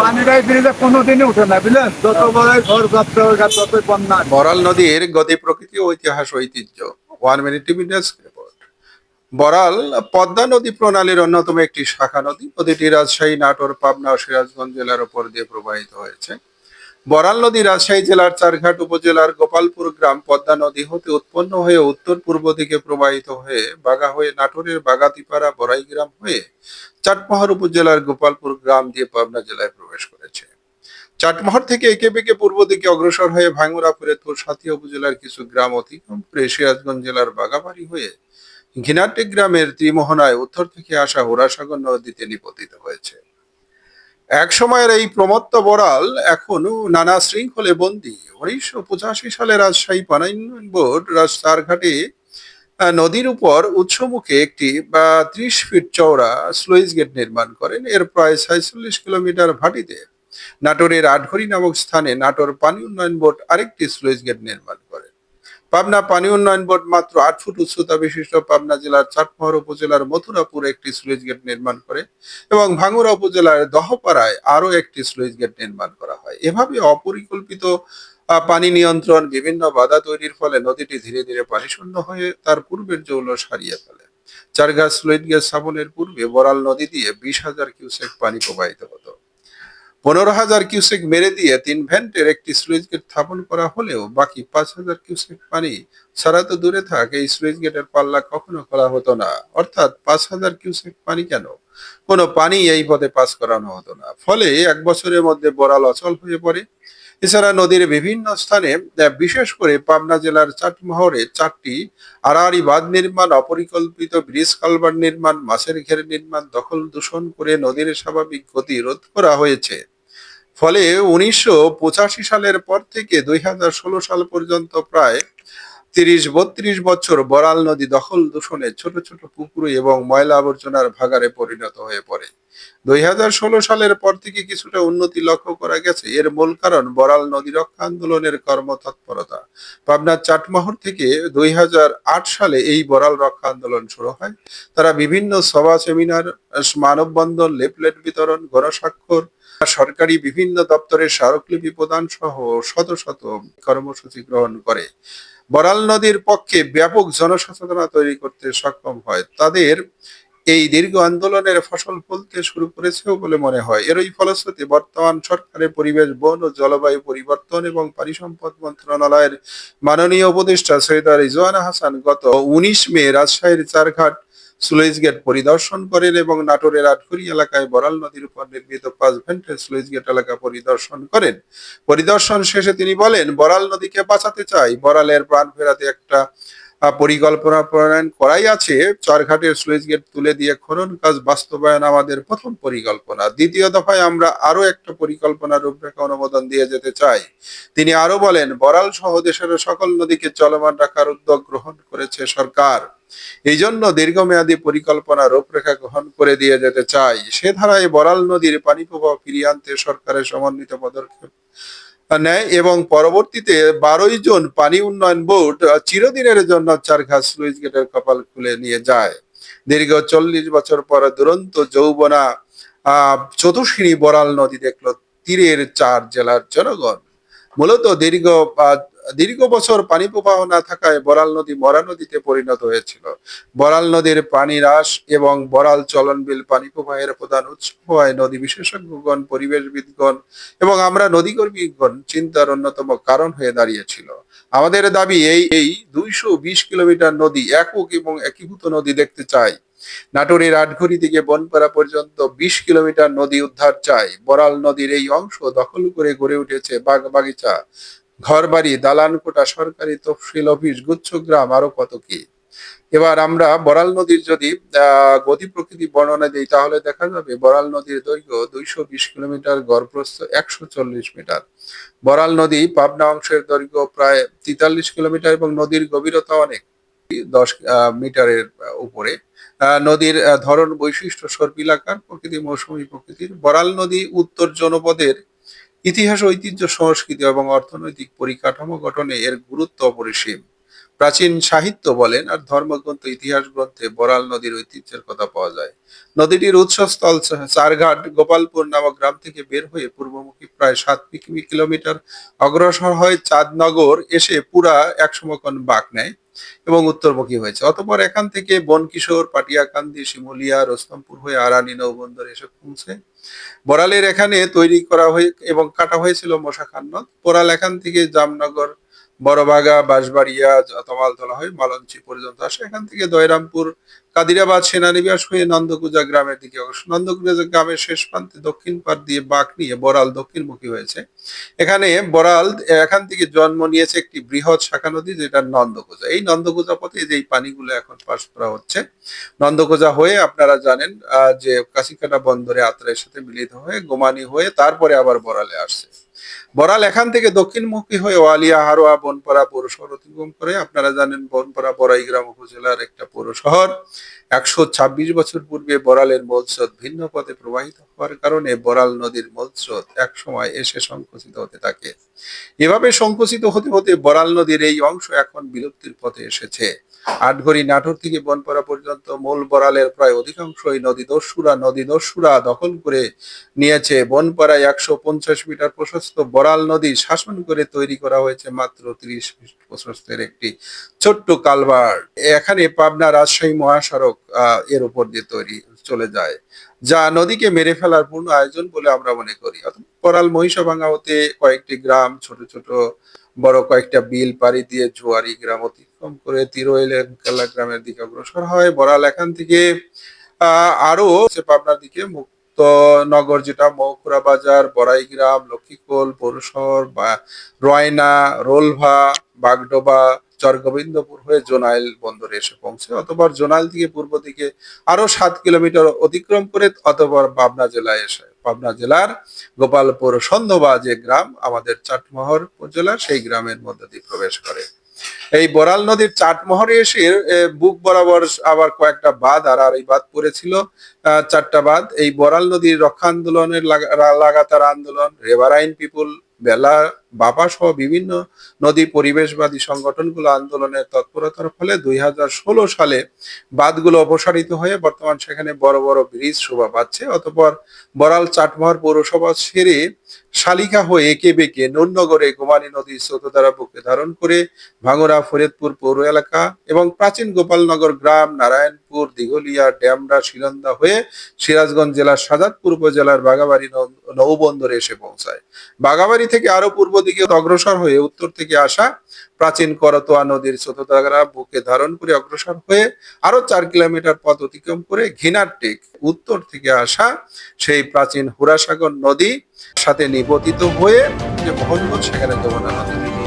পানিটাই ফ্রিজে উঠে না, বুঝলেন? যত বড়ই ঘর ততই বন্যা বরাল নদীর গতি প্রকৃতি ও ইতিহাস ঐতিহ্য। One minute desk Baral, Padma নদী প্রণালীর অন্যতম একটি শাখা নদী। নদীটি রাজশাহী, নাটোর, পাবনা সিরাজগঞ্জ জেলার উপর দিয়ে প্রবাহিত হয়েছে। বরাল নদী রাজশাহী জেলার চারঘাট উপজেলার গোপালপুর গ্রাম পদ্মা নদী হতে উৎপন্ন হয়ে উত্তর পূর্ব দিকে প্রবাহিত হয়ে বাগা হয়ে নাটোরের বাগাতিপাড়া বড়াই গ্রাম হয়ে চাটমোহর উপজেলার গোপালপুর গ্রাম দিয়ে পাবনা জেলায় প্রবেশ করেছে। চাটমোহর থেকে একে বেঁকে পূর্ব দিকে অগ্রসর হয়ে ভাঙ্গুরা ফরিদপুর সাথিয়া উপজেলার কিছু গ্রাম অতিক্রম করে সিরাজগঞ্জ জেলার বাগাবাড়ি হয়ে ঘিনাটে গ্রামের ত্রিমোহনায় উত্তর থেকে আসা হোরাসাগর নদীতে নিপতিত হয়েছে। এক সময়ের এই প্রমত্ত বড়াল এখনও নানা শৃঙ্খলে বন্দী। উনিশশো পঁচাশি সালে রাজশাহী পানি উন্নয়ন বোর্ড রাস্তারঘাটে আহ, নদীর উপর উৎসমুখে একটি বা ত্রিশ ফিট চওড়া স্লুইস গেট নির্মাণ করেন। এর প্রায় ছয়চল্লিশ কিলোমিটার ভাটিতে নাটোরের আটঘরি নামক স্থানে নাটোর পানি উন্নয়ন বোর্ড আরেকটি স্লুইস গেট নির্মাণ করে। পাবনা পানি উন্নয়ন বোর্ড মাত্র আট ফুট উচ্চতা বিশিষ্ট পাবনা জেলার চাটমোহর উপজেলার মথুরাপুর একটি স্লুইস গেট নির্মাণ করে এবং ভাঙুরা উপজেলার দহপাড়ায় আরও একটি স্লুইস গেট নির্মাণ করা হয়। এভাবে অপরিকল্পিত পানি নিয়ন্ত্রণ, বিভিন্ন বাধা তৈরির ফলে নদীটি ধীরে ধীরে পানিশূন্য হয়ে তার পূর্বের জৌলস হারিয়ে ফেলে। চারঘাট স্লুইস গেট স্থাপনের পূর্বে বরাল নদী দিয়ে বিশ হাজার কিউসেক পানি প্রবাহিত হতো। পনেরো হাজার কিউসেক মেরে দিয়ে তিন ভ্যান্টের একটি স্লুইস গেট স্থাপন করা হলেও বাকি পাঁচ হাজার কিউসেক পানি ছাড়া তো দূরে থাক, এই স্লুইস গেটের পাল্লা কখনো খোলা হতো না। অর্থাৎ পাঁচ হাজার কিউসেক পানি কেন? কোনো পানি এই পথে পাস করানো হতো না। ফলে এক বছরের মধ্যে বরাল অচল হয়ে পড়ে। এছাড়া নদীর বিভিন্ন স্থানে বিশেষ করে পাবনা জেলার চাটমোহরে, চারটি আড়াআড়ি বাঁধ নির্মাণ, অপরিকল্পিত ব্রিজ কালভার নির্মাণ, মাছের ঘের নির্মাণ, দখল দূষণ করে নদীর স্বাভাবিক গতি রোধ করা হয়েছে। ফলে উনিশশো পঁচাশি সালের পর থেকে দুই হাজার ষোলো সাল পর্যন্ত প্রায় তিরিশ, বত্রিশ বছর বরাল নদী দখল দূষণে ছোট ছোট পুকুর এবং ময়লা আবর্জনার ভাগারে পরিণত হয়ে পড়ে। দুই হাজার ষোলো সালের পর থেকে কিছুটা উন্নতি লক্ষ্য করা গেছে। এর মূল কারণ বরাল নদী রক্ষা আন্দোলনের কর্মতৎপরতা। পাবনার চাটমোহর থেকে দুই হাজার আট সালে এই বরাল রক্ষা আন্দোলন শুরু হয়। তারা বিভিন্ন সভা, সেমিনার, মানববন্ধন লিফলেট বিতরণ গণস্বাক্ষর সরকারি বিভিন্ন দপ্তরের স্মারকলিপি প্রদান সহ শত শত কর্মসূচি গ্রহণ করে। বরাল নদীর পক্ষে ব্যাপক জনসচেতনতা তৈরি করতে সক্ষম হয়। তাদের এই দীর্ঘ আন্দোলনের ফসল ফলতে শুরু করেছেও বলে মনে হয়। এরই ফলশ্রুতি বর্তমান সরকারের পরিবেশ, বন ও জলবায়ু পরিবর্তন এবং পানি সম্পদ মন্ত্রণালয়ের মাননীয় উপদেষ্টা সৈয়দা রিজওয়ানা হাসান গত উনিশ মে রাজশাহীর চারঘাট স্লুইস গেট পরিদর্শন করেন এবং নাটোরের আটঘরি এলাকায় বরাল নদীর উপর নির্মিত পাঁচ ভেন্টের স্লুইস গেট এলাকা পরিদর্শন করেন। পরিদর্শন শেষে তিনি বলেন, বরাল নদীকে বাঁচাতে চাই। বরালের প্রাণ ফেরাতে একটা পরিকল্পনা প্রণয়ন করাই আছে। চরঘাটের সুইচ গেট তুলে দিয়ে খনন কাজ বাস্তবায়ন আমাদের প্রথম পরিকল্পনা। দ্বিতীয় দফায় আমরা আরও একটা পরিকল্পনা রূপরেখা অনুমোদন দিয়ে যেতে চাই। তিনি আরও বলেন বরাল সহ দেশের সকল নদীকে চলমান রাখার উদ্যোগ গ্রহণ করেছে সরকার। এই জন্য দীর্ঘমেয়াদী পরিকল্পনা রূপরেখা গ্রহণ করে দিয়ে যেতে চাই। সে ধারায় বরাল নদীর পানি প্রবাহ ফিরিয়ে আনতে সরকারের সমন্বিত পদক্ষেপ নেয় এবং পরবর্তীতে বারোই জুন পানি উন্নয়ন বোর্ড চিরদিনের জন্য চারঘাস স্লুইস গেটের কপাল খুলে নিয়ে যায়। দীর্ঘ চল্লিশ বছর পর দুরন্ত যৌবনা, আহ চতুর্শ্রী বরাল নদী দেখল তীরের চার জেলার জনগণ। মূলত দীর্ঘ দীর্ঘ বছর পানি প্রবাহ না থাকায় বরাল নদী মরা নদীতে পরিণত হয়েছিল। বরাল নদীর পানি হ্রাস এবং বরাল চলনবিল পানি প্রবাহের প্রধান উৎস হওয়ায় নদী বিশেষজ্ঞগণ, পরিবেশবিদগণ এবং আমরা নদীকর্মীগণ চিন্তার অন্যতম কারণ হয়ে দাঁড়িয়েছিল। আমাদের দাবি এই এই দুইশো বিশ কিলোমিটার নদী একক এবং একীভূত নদী দেখতে চাই। নাটোরের আটঘড়ি থেকে বনপাড়া পর্যন্ত বিশ কিলোমিটার নদী উদ্ধার চাই বরাল নদীর এই অংশ দখল করে গড়ে উঠেছে বাগ বাগিচা ঘরবাড়ি দালানকোটা সরকারি তফসিল অফিস গুচ্ছগ্রাম আরও কত কি। এবার আমরা বরাল নদীর যদি গতি প্রকৃতি বর্ণনা দিই, তাহলে দেখা যাবে বরাল নদীর দৈর্ঘ্য দুইশো বিশ কিলোমিটার, গড়প্রস্থ একশো চল্লিশ মিটার। বরাল নদী পাবনা অংশের দৈর্ঘ্য প্রায় তেতাল্লিশ কিলোমিটার এবং নদীর গভীরতা অনেক, দশ মিটারের উপরে। নদীর ধরন বৈশিষ্ট্য সর্পিলাকার, প্রকৃতি, মৌসুমী প্রকৃতির। বরাল নদী উত্তর জনপদের ইতিহাস, ঐতিহ্য, সংস্কৃতি এবং অর্থনৈতিক পরিকাঠামো গঠনে এর গুরুত্ব অপরিসীম। প্রাচীন সাহিত্য বলেন, আর ধর্মগ্রন্থ, ইতিহাস গ্রন্থে বরাল নদীর ঐতিহ্যের কথা পাওয়া যায়। নদীটির উৎসস্থল চারঘাট গোপালপুর নামক গ্রাম থেকে বের হয়ে পূর্বমুখী প্রায় সাত কিলোমিটার অগ্রসর হয় চাঁদনগর, এসে পুরা একসমকন বাঁক নেয়। এবং উত্তরমুখী হয়েছে। অতপর এখান থেকে বনকিশোর, পাটিয়াকান্দি, শিমুলিয়া, রস্তমপুর হয়ে আরানি, নৌবন্দর এসে পৌঁছে বরালের এখানে তৈরি করা হয়ে এবং কাটা হয়েছিল মশা খান্নত পোড়াল এখান থেকে জামনগর বড়বাগা, বাঁশবাড়িয়া তমালতলা হয়ে মালঞ্চি পর্যন্ত আসে। এখান থেকে দয়রামপুর, কাদিরাবাদ সেনানিবাস হয়ে নন্দকুজা গ্রামের দিকে অগ্রসর। নন্দকুজা গ্রামের শেষ প্রান্তে দক্ষিণ পার দিয়ে বাঁক নিয়ে বরাল দক্ষিণমুখী হয়েছে। এখানে বরাল, এখান থেকে জন্ম নিয়েছে একটি বৃহৎ শাখা নদী, যেটা নন্দকুজা। এই নন্দকুজা পথে যে পানিগুলো এখন পাস করা হচ্ছে, নন্দকুজা হয়ে আপনারা জানেন যে কাশিকাটা বন্দরে আত্রায়ের সাথে মিলিত হয়ে, গোমানি হয়ে তারপরে আবার বরালে আসছে। বরাল এখান থেকে দক্ষিণমুখী হয়ে ওয়ালিয়া হারোয়া বনপাড়া পৌরশহর অতিক্রম করে, আপনারা জানেন বনপাড়া বড়াইগ্রাম উপজেলার একটা পৌর শহর একশো ছাব্বিশ বছর পূর্বে বরালের মূলস্রোত ভিন্ন পথে প্রবাহিত হওয়ার কারণে বরাল নদীর মূলস্রোত এক সময় এসে সংকুচিত হতে থাকে। এভাবে সংকুচিত হতে হতে বরাল নদীর এই অংশ এখন বিলুপ্তির পথে এসেছে। আটঘড়ি নাটোর থেকে বনপাড়া পর্যন্ত মূল বরালের প্রায় অধিকাংশই নদী দস্যুরা নদী দস্যুরা দখল করে নিয়েছে। বনপাড়ায় একশো পঞ্চাশ মিটার প্রশস্ত বরাল নদী শাসন করে তৈরি করা হয়েছে মাত্র তিরিশ ফিট প্রশস্তের একটি ছোট্ট কালভার এখানে পাবনা রাজশাহী মহাসড়ক এর উপর দিয়ে তৈরি চলে যায়, যা নদীকে মেরে ফেলার পূর্ণ আয়োজন বলে আমরা মনে করি। অর্থাৎ বরাল মহিষাভাঙ্গা হতে কয়েকটি গ্রাম, ছোট ছোট বড় কয়েকটা বিল পাড়ি দিয়ে জোয়ারি গ্রাম অতিক্রম করে তিরোয়েলের কেলা গ্রামের দিকে অগ্রসর হয়। বরাল এখান থেকে আহ আরও পাবনার দিকে মুক্ত নগর যেটা মৌকুড়া বাজার বড়াইগ্রাম লক্ষ্মীকোল পৌরশহর বা রয়না, রোলভা, বাগডোবা, চরগোবিন্দপুর হয়ে জোনাইল বন্দরে এসে পৌঁছে। অতবার জোনাইল থেকে পূর্ব দিকে আরও সাত কিলোমিটার অতিক্রম করে অতবার পাবনা জেলায় এসে পাবনা জেলার গোপালপুর সন্ধবা যে গ্রাম আমাদের চাটমোহর উপজেলা সেই গ্রামের মধ্য দিয়ে প্রবেশ করে। এই বরাল নদীর চাটমোহরে এসে বুক বরাবর আবার কয়েকটা বাঁধ আর আর এই বাঁধ পড়েছিল। চারটা বাঁধ। এই বরাল নদীর রক্ষা আন্দোলনের লাগা- লাগাতার আন্দোলন। রেভারাইন পিপুল বেলা বাপা সহ বিভিন্ন নদী পরিবেশবাদী সংগঠনগুলো আন্দোলনের তৎপরতার ফলে দুই হাজার ষোলো সালে বাঁধগুলো অপসারিত হয়ে বর্তমান সেখানে বড় বড় ব্রিজ শোভা পাচ্ছে। অতপর বরাল চাটমোহর পৌরসভা ছেড়ে শালিকা হয়ে একে বেঁকে নুরনগরে গোমানী নদীর স্রোতধারা বুকে ধারণ করে ভাঙরা ফরিদপুর পৌর এলাকা এবং প্রাচীন গোপালনগর গ্রাম নারায়ণপুর দিঘলিয়া, ড্যামরা, শিলন্দা হয়ে সিরাজগঞ্জ জেলার সাজাদপুর উপজেলার বাগাবাড়ি নৌবন্দরে এসে পৌঁছায়। বাগাবাড়ি থেকে আরও পূর্ব দিকে অগ্রসর হয়ে উত্তর থেকে আসা প্রাচীন করতোয়া নদীর স্রোতধারা বুকে ধারণ করে অগ্রসর হয়ে আরও চার কিলোমিটার পথ অতিক্রম করে ঘিনার টেক উত্তর থেকে আসা সেই প্রাচীন হুরাসাগর নদী সাথে নিপতিত হয়ে যে মোহনগঞ্জ সেখানে যমুনা নদী।